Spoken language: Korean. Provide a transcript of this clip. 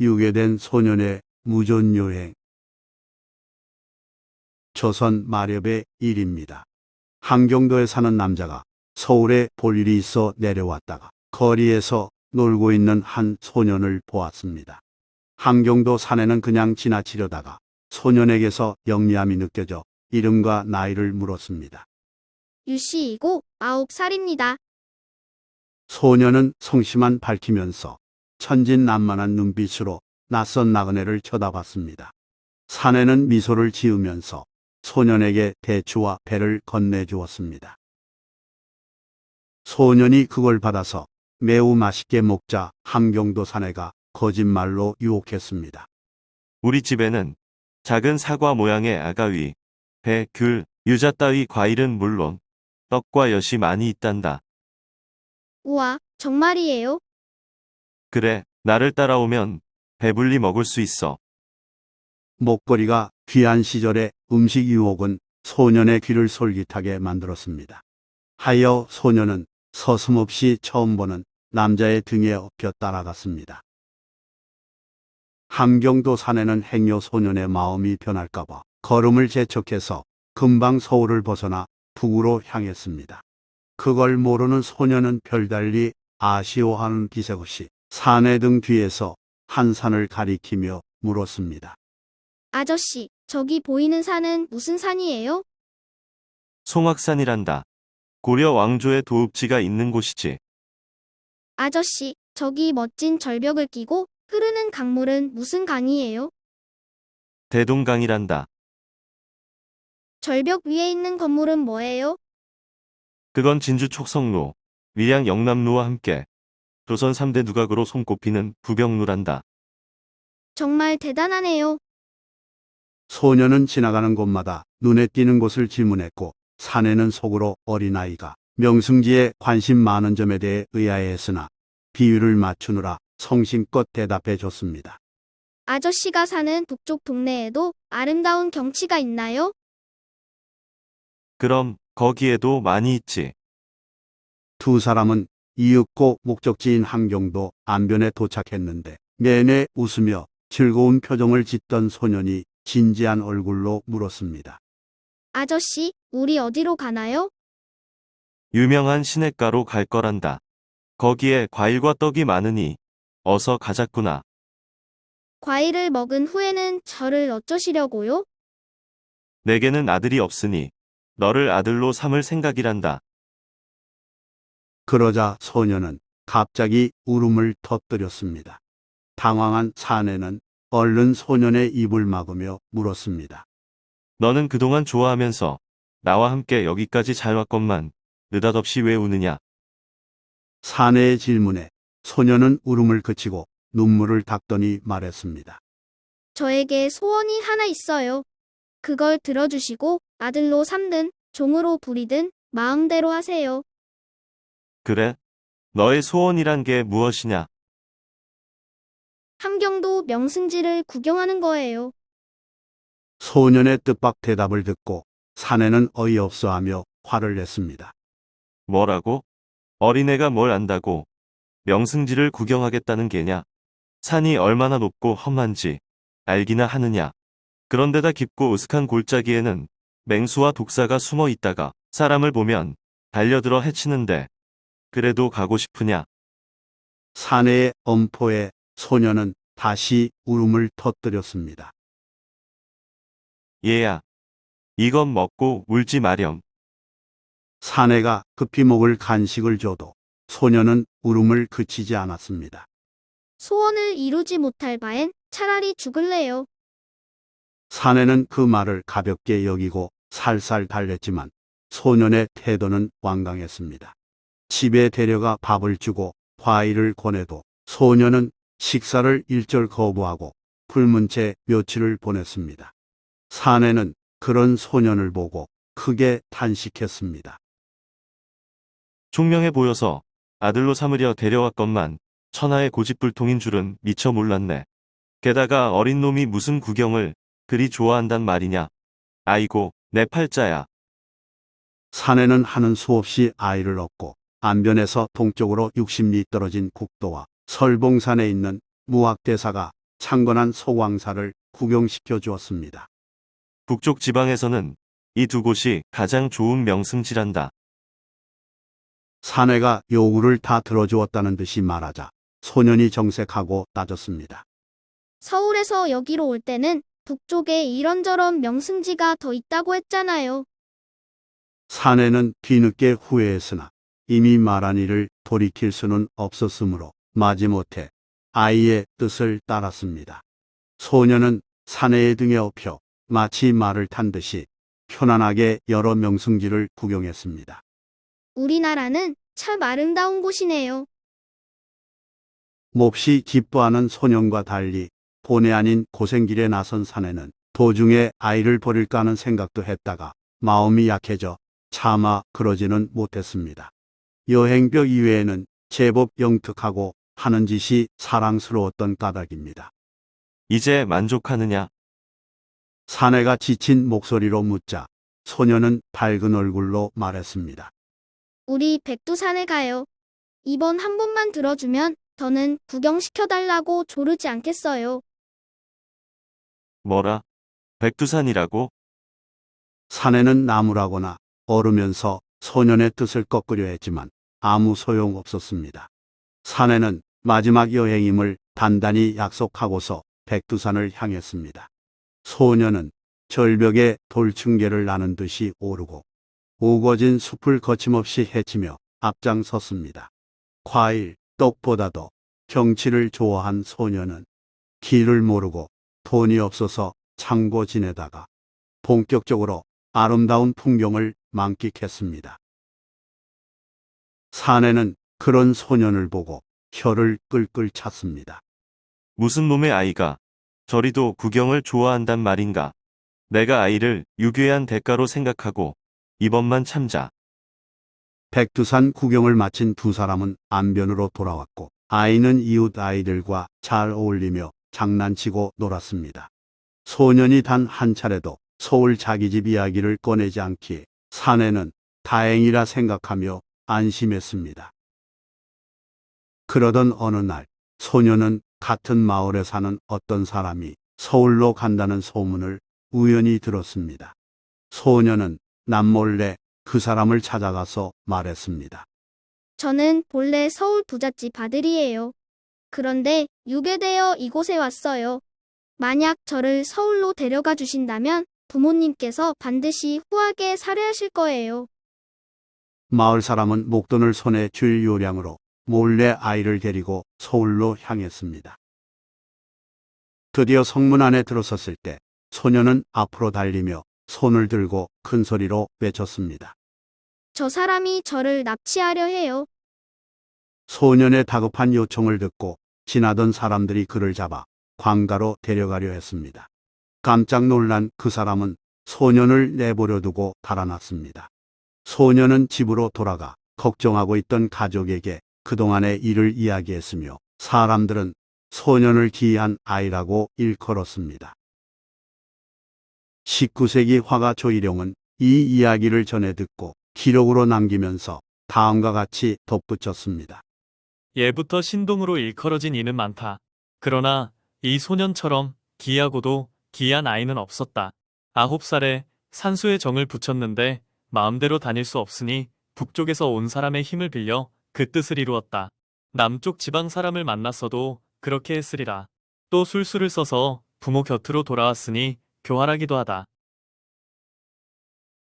유괴된 소년의 무존여행. 조선 마렵의 일입니다. 한경도에 사는 남자가 서울에 볼 일이 있어 내려왔다가 거리에서 놀고 있는 한 소년을 보았습니다. 한경도 산에는 그냥 지나치려다가 소년에게서 영리함이 느껴져 이름과 나이를 물었습니다. 유씨이고 아홉 살입니다. 소년은 성심한 밝히면서 천진난만한 눈빛으로 낯선 나그네를 쳐다봤습니다. 사내는 미소를 지으면서 소년에게 대추와 배를 건네주었습니다. 소년이 그걸 받아서 매우 맛있게 먹자 함경도 사내가 거짓말로 유혹했습니다. 우리 집에는 작은 사과 모양의 아가위, 배, 귤, 유자 따위 과일은 물론 떡과 엿이 많이 있단다. 우와, 정말이에요? 그래, 나를 따라오면 배불리 먹을 수 있어. 먹거리가 귀한 시절의 음식 유혹은 소년의 귀를 솔깃하게 만들었습니다. 하여 소년은 서슴없이 처음 보는 남자의 등에 업혀 따라갔습니다. 함경도 산에는 행여 소년의 마음이 변할까봐 걸음을 재촉해서 금방 서울을 벗어나 북으로 향했습니다. 그걸 모르는 소년은 별달리 아쉬워하는 기색 없이 사내 등 뒤에서 한 산을 가리키며 물었습니다. 아저씨, 저기 보이는 산은 무슨 산이에요? 송악산이란다. 고려 왕조의 도읍지가 있는 곳이지. 아저씨, 저기 멋진 절벽을 끼고 흐르는 강물은 무슨 강이에요? 대동강이란다. 절벽 위에 있는 건물은 뭐예요? 그건 진주 촉성루, 밀양 영남루와 함께 조선 3대 누각으로 손꼽히는 부병루란다. 정말 대단하네요. 소년은 지나가는 곳마다 눈에 띄는 곳을 질문했고 사내는 속으로 어린아이가 명승지에 관심 많은 점에 대해 의아해했으나 비유를 맞추느라 성심껏 대답해 줬습니다. 아저씨가 사는 북쪽 동네에도 아름다운 경치가 있나요? 그럼 거기에도 많이 있지. 두 사람은 이윽고 목적지인 한경도 안변에 도착했는데 내내 웃으며 즐거운 표정을 짓던 소년이 진지한 얼굴로 물었습니다. 아저씨, 우리 어디로 가나요? 유명한 시냇가로 갈 거란다. 거기에 과일과 떡이 많으니 어서 가자꾸나. 과일을 먹은 후에는 저를 어쩌시려고요? 내게는 아들이 없으니 너를 아들로 삼을 생각이란다. 그러자 소년은 갑자기 울음을 터뜨렸습니다. 당황한 사내는 얼른 소년의 입을 막으며 물었습니다. 너는 그동안 좋아하면서 나와 함께 여기까지 잘 왔건만 느닷없이 왜 우느냐? 사내의 질문에 소년은 울음을 그치고 눈물을 닦더니 말했습니다. 저에게 소원이 하나 있어요. 그걸 들어주시고 아들로 삼든 종으로 부리든 마음대로 하세요. 그래? 너의 소원이란 게 무엇이냐? 함경도 명승지를 구경하는 거예요. 소년의 뜻밖 대답을 듣고 사내는 어이없어하며 화를 냈습니다. 뭐라고? 어린애가 뭘 안다고? 명승지를 구경하겠다는 게냐? 산이 얼마나 높고 험한지 알기나 하느냐? 그런데다 깊고 으슥한 골짜기에는 맹수와 독사가 숨어 있다가 사람을 보면 달려들어 해치는데 그래도 가고 싶으냐? 사내의 엄포에 소년은 다시 울음을 터뜨렸습니다. 얘야. 이건 먹고 울지 마렴. 사내가 급히 먹을 간식을 줘도 소년은 울음을 그치지 않았습니다. 소원을 이루지 못할 바엔 차라리 죽을래요. 사내는 그 말을 가볍게 여기고 살살 달랬지만 소년의 태도는 완강했습니다. 집에 데려가 밥을 주고 과일을 권해도 소년은 식사를 일절 거부하고 굶은 채 며칠을 보냈습니다. 사내는 그런 소년을 보고 크게 탄식했습니다. 총명해 보여서 아들로 삼으려 데려왔건만 천하의 고집불통인 줄은 미처 몰랐네. 게다가 어린 놈이 무슨 구경을 그리 좋아한단 말이냐. 아이고, 내 팔자야. 사내는 하는 수 없이 아이를 얻고 안변에서 동쪽으로 60리 떨어진 국도와 설봉산에 있는 무학대사가 창건한 소광사를 구경시켜 주었습니다. 북쪽 지방에서는 이 두 곳이 가장 좋은 명승지란다. 사내가 요구를 다 들어주었다는 듯이 말하자 소년이 정색하고 따졌습니다. 서울에서 여기로 올 때는 북쪽에 이런저런 명승지가 더 있다고 했잖아요. 사내는 뒤늦게 후회했으나 이미 말한 일을 돌이킬 수는 없었으므로 마지못해 아이의 뜻을 따랐습니다. 소년은 사내의 등에 업혀 마치 말을 탄 듯이 편안하게 여러 명승지를 구경했습니다. 우리나라는 참 아름다운 곳이네요. 몹시 기뻐하는 소년과 달리 본의 아닌 고생길에 나선 사내는 도중에 아이를 버릴까 하는 생각도 했다가 마음이 약해져 차마 그러지는 못했습니다. 여행벽 이외에는 제법 영특하고 하는 짓이 사랑스러웠던 까닭입니다. 이제 만족하느냐? 사내가 지친 목소리로 묻자 소년은 밝은 얼굴로 말했습니다. 우리 백두산에 가요. 이번 한 번만 들어주면 더는 구경시켜달라고 조르지 않겠어요. 뭐라? 백두산이라고? 사내는 나무라거나 얼으면서 소년의 뜻을 꺾으려 했지만 아무 소용 없었습니다. 사내는 마지막 여행임을 단단히 약속하고서 백두산을 향했습니다. 소년은 절벽에 돌층계를 나는 듯이 오르고 우거진 숲을 거침없이 헤치며 앞장섰습니다. 과일, 떡보다도 경치를 좋아한 소년은 길을 모르고 돈이 없어서 창고 지내다가 본격적으로 아름다운 풍경을 만끽했습니다. 사내는 그런 소년을 보고 혀를 끌끌 찼습니다. 무슨 놈의 아이가 저리도 구경을 좋아한단 말인가? 내가 아이를 유괴한 대가로 생각하고 이번만 참자. 백두산 구경을 마친 두 사람은 안변으로 돌아왔고 아이는 이웃 아이들과 잘 어울리며 장난치고 놀았습니다. 소년이 단 한 차례도 서울 자기 집 이야기를 꺼내지 않기에 사내는 다행이라 생각하며 안심했습니다. 그러던 어느 날 소년은 같은 마을에 사는 어떤 사람이 서울로 간다는 소문을 우연히 들었습니다. 소년은 남몰래 그 사람을 찾아가서 말했습니다. 저는 본래 서울 부잣집 아들이에요. 그런데 유괴되어 이곳에 왔어요. 만약 저를 서울로 데려가 주신다면 부모님께서 반드시 후하게 살해하실 거예요. 마을 사람은 목돈을 손에 줄 요량으로 몰래 아이를 데리고 서울로 향했습니다. 드디어 성문 안에 들어섰을 때 소녀는 앞으로 달리며 손을 들고 큰 소리로 외쳤습니다. 저 사람이 저를 납치하려 해요. 소년의 다급한 요청을 듣고 지나던 사람들이 그를 잡아 관가로 데려가려 했습니다. 깜짝 놀란 그 사람은 소년을 내버려 두고 달아났습니다. 소년은 집으로 돌아가 걱정하고 있던 가족에게 그동안의 일을 이야기했으며 사람들은 소년을 기이한 아이라고 일컬었습니다. 19세기 화가 조일용은 이 이야기를 전해 듣고 기록으로 남기면서 다음과 같이 덧붙였습니다. 예부터 신동으로 일컬어진 이는 많다. 그러나 이 소년처럼 기이하고도 기이한 아이는 없었다. 아홉 살에 산수의 정을 붙였는데 마음대로 다닐 수 없으니 북쪽에서 온 사람의 힘을 빌려 그 뜻을 이루었다. 남쪽 지방 사람을 만났어도 그렇게 했으리라. 또 술수를 써서 부모 곁으로 돌아왔으니 교활하기도 하다.